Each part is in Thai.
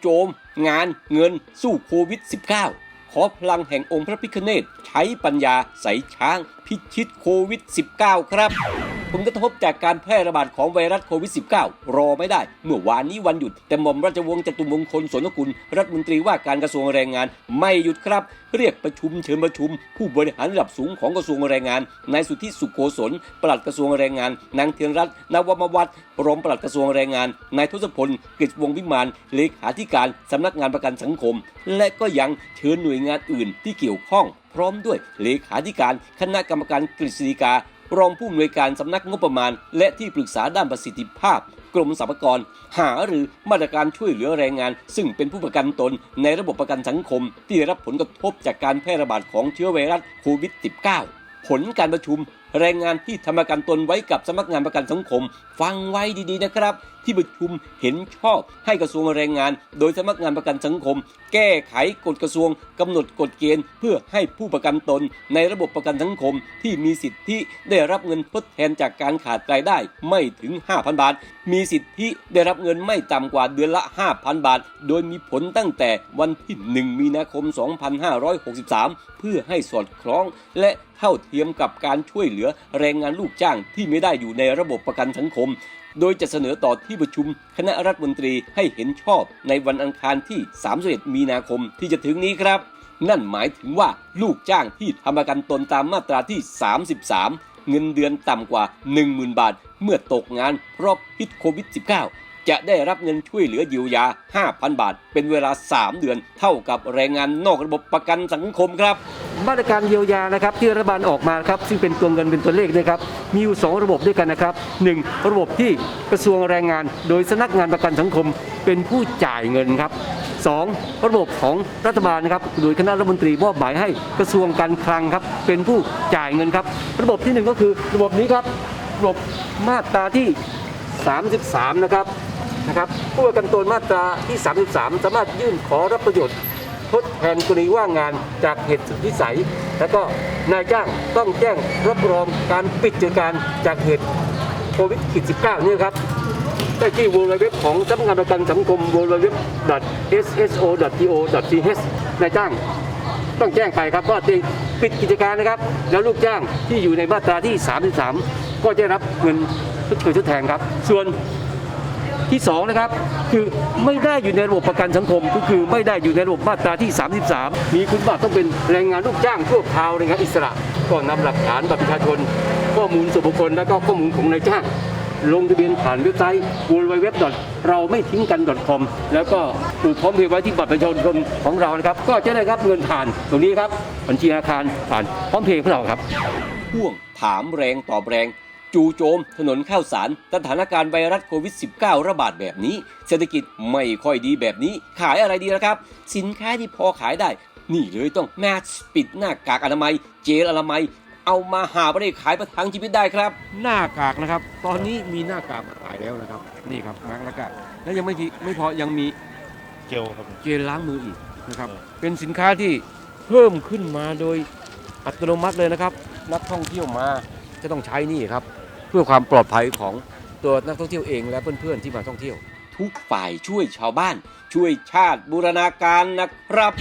โจม งานเงินสู้โควิด -19 ขอพลังแห่งองค์พระพิคเนตใช้ปัญญาใส่ช้างพิชิตโควิด -19 ครับ ผลกระทบจากการแพร่ระบาดของไวรัสโควิด -19 รอไม่ได้ เมื่อวานนี้วันหยุด แต่หม่อมราชวงศ์จตุมงคลสนกุล รัฐมนตรีว่าการกระทรวงแรงงาน ไม่หยุดครับ เรียกประชุมเชิญประชุม ผู้บริหารระดับสูงของกระทรวงแรงงานนายสุทธิสุขโกศลปลัดกระทรวงแรงงานนางเทียนรัตน์นวมวัฒน์รองปลัดกระทรวงแรงงานนายทศพลกฤษวงวิมานเลขาธิการสำนักงานประกันสังคม และก็ยังเชิญหน่วยงานอื่นที่เกี่ยวข้องพร้อมด้วยเลขาธิการคณะกรรมการกฤษฎีกา รองผู้อำนวยการสำนักงบประมาณ และที่ปรึกษาด้านประสิทธิภาพ กรมสรรพากร หาหรือมาตรการช่วยเหลือแรงงาน ซึ่งเป็นผู้ประกันตนในระบบประกันสังคม ที่ได้รับผลกระทบจากการแพร่ระบาดของเชื้อไวรัสโควิด -19 ผลการประชุม แรงงานที่ทำประกันตนไว้กับสำนักงานประกันสังคม ฟังไว้ดีๆนะครับที่ประชุมเห็นชอบให้กระทรวงแรงงาน โดยสำนักงานประกันสังคม แก้ไขกฎกระทรวงกำหนดกฎเกณฑ์ เพื่อให้ผู้ประกันตน ในระบบประกันสังคมที่มีสิทธิได้รับเงินทดแทนจากการขาดรายได้ไม่ถึง 5,000 บาท มีสิทธิได้รับเงินไม่ต่ำกว่าเดือนละ 5,000 บาท โดยมีผลตั้งแต่วันที่ 1 มีนาคม 2563 เพื่อให้สอดคล้องและเท่าเทียมกับการช่วยเหลือแรงงานลูกจ้างที่ไม่ได้อยู่ในระบบประกันสังคม โดยจะเสนอต่อที่ประชุมคณะรัฐมนตรีให้เห็นชอบในวันอังคารที่31มีนาคมที่จะถึงนี้ครับ นั่นหมายถึงว่าลูกจ้างที่ทำประกันตนตามมาตราที่ 33 เงินเดือนต่ำกว่า 10,000 บาท เมื่อตกงานเพราะพิษโควิด -19 จะได้รับเงินช่วยเหลือเยียวยา 5,000 บาท เป็นเวลา 3 เดือน เท่ากับแรงงานนอกระบบประกันสังคมครับ มาตรการเยียวยานะครับที่รัฐบาลออกมาครับซึ่งเป็นตัวเงินเป็นตัวเลขนะครับมีอยู่ 2 ระบบด้วยกันนะครับ 1. ระบบที่กระทรวงแรงงาน โดยสำนักงานประกันสังคมเป็นผู้จ่ายเงินครับ 2. ระบบของรัฐบาลนะครับโดยคณะรัฐมนตรีมอบหมายให้กระทรวงการคลังครับเป็นผู้จ่ายเงินครับ ระบบที่หนึ่งก็คือระบบนี้ครับระบบมาตราที่ 33 นะครับนะครับผู้ประกันตนมาตราที่ 33 สามารถยื่นขอรับประโยชน์ ทดแทนกรณีว่างงานจากเหตุสุดวิสัย แล้วก็นายจ้างต้องแจ้งรับรองการปิดกิจการจากเหตุโควิด -19 นี่ครับได้ที่ www ของสำนักงานประกันสังคม www.sso.go.th นายจ้างต้องแจ้งไปครับว่าจะปิดกิจการนะครับ แล้วลูกจ้างที่อยู่ในมาตราที่ 33 ก็จะรับเงินชดเชยทดแทนครับ ส่วน ที่2นะครับคือไม่ได้อยู่ในระบบประกันสังคม ก็คือไม่ได้อยู่ในระบบมาตราที่ 33 มีคุณบัติต้องเป็นแรงงานลูกจ้างชั่วคราวแรงงานอิสระก็นำหลักฐานบัตรประชาชน ข้อมูลส่วนบุคคลและก็ข้อมูลของนายจ้างลงทะเบียนผ่านเว็บไซต์ www. เราไม่ทิ้งกัน .com แล้วก็ปลูกพร้อมเพย์ไว้ที่บัตรประชาชนของเรานะครับ ก็จะได้รับเงินผ่านตรงนี้ครับบัญชีธนาคารผ่านพร้อมเพย์ของเราครับพ่วงถามแรงตอบแรง จู่โจม ถนนข้าวสารสถานการณ์ไวรัสโควิด -19 ระบาดแบบนี้ เศรษฐกิจไม่ค่อยดีแบบนี้ ขายอะไรดีล่ะครับ สินค้าที่พอขายได้ นี่เลยต้องแมสปิดหน้ากากอนามัย เจลอนามัย เอามาหาไปได้ขายประทังชีวิตได้ครับ หน้ากากนะครับ ตอนนี้มีหน้ากากมาขายแล้วนะครับ นี่ครับมาร์กหน้ากากแล้วยังไม่ทีไม่พอยังมีเจลครับผมเจลล้างมืออีกนะครับ เป็นสินค้าที่เพิ่มขึ้นมาโดยอัตโนมัติเลยนะครับ นักท่องเที่ยวมาจะต้องใช้นี่ครับ เพื่อความปลอดภัยของตัวนักท่องเที่ยวเองและเพื่อนๆที่มาท่องเที่ยว ทุกฝ่ายช่วยชาวบ้าน ช่วยชาติบูรณาการนะครับ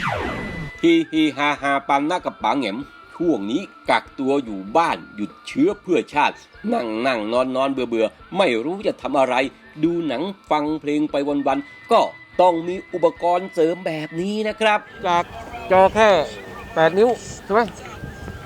ฮีฮีฮาฮาปันหน้ากับปังแหมช่วงนี้กักตัวอยู่บ้านหยุดเชื้อเพื่อชาติ นั่งนั่งนอนนอนเบื่อเบื่อไม่รู้จะทำอะไร ดูหนังฟังเพลงไปวันๆก็ต้องมีอุปกรณ์เสริมแบบนี้นะครับ จากจอแค่ 8 นิ้ว ใช่ไหม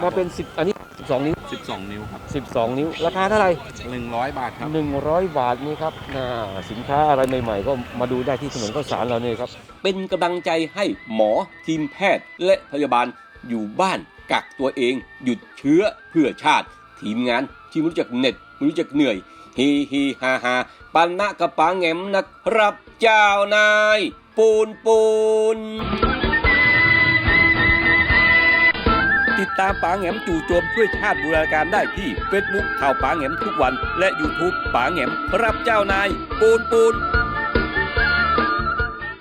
มาเป็น 10 อันนี้ 12 นิ้ว 12 นิ้วครับ12 นิ้ว ราคาเท่าไหร่100 บาทครับ 100 บาทนี่ครับน่าสินค้าอะไรใหม่ๆ ก็มาดูได้ที่ถนนข้าวสารเราเนี่ยครับ เป็นกำลังใจให้หมอทีมแพทย์และพยาบาลอยู่บ้านกักตัวเอง หยุดเชื้อเพื่อชาติ ทีมงานที่ไม่รู้จักเหน็ดไม่รู้จักเหนื่อยฮีฮีฮาฮาปันนะกระปังแงมนะครับเจ้านาย ปูนปูน ติดตามป๋าแหงมจู่โจมช่วยชาติบูรณาการได้ที่เฟซบุ๊กข่าวป๋าแหงมทุกวัน และ YouTube ป๋าแหงมรับเจ้านายปูนปูน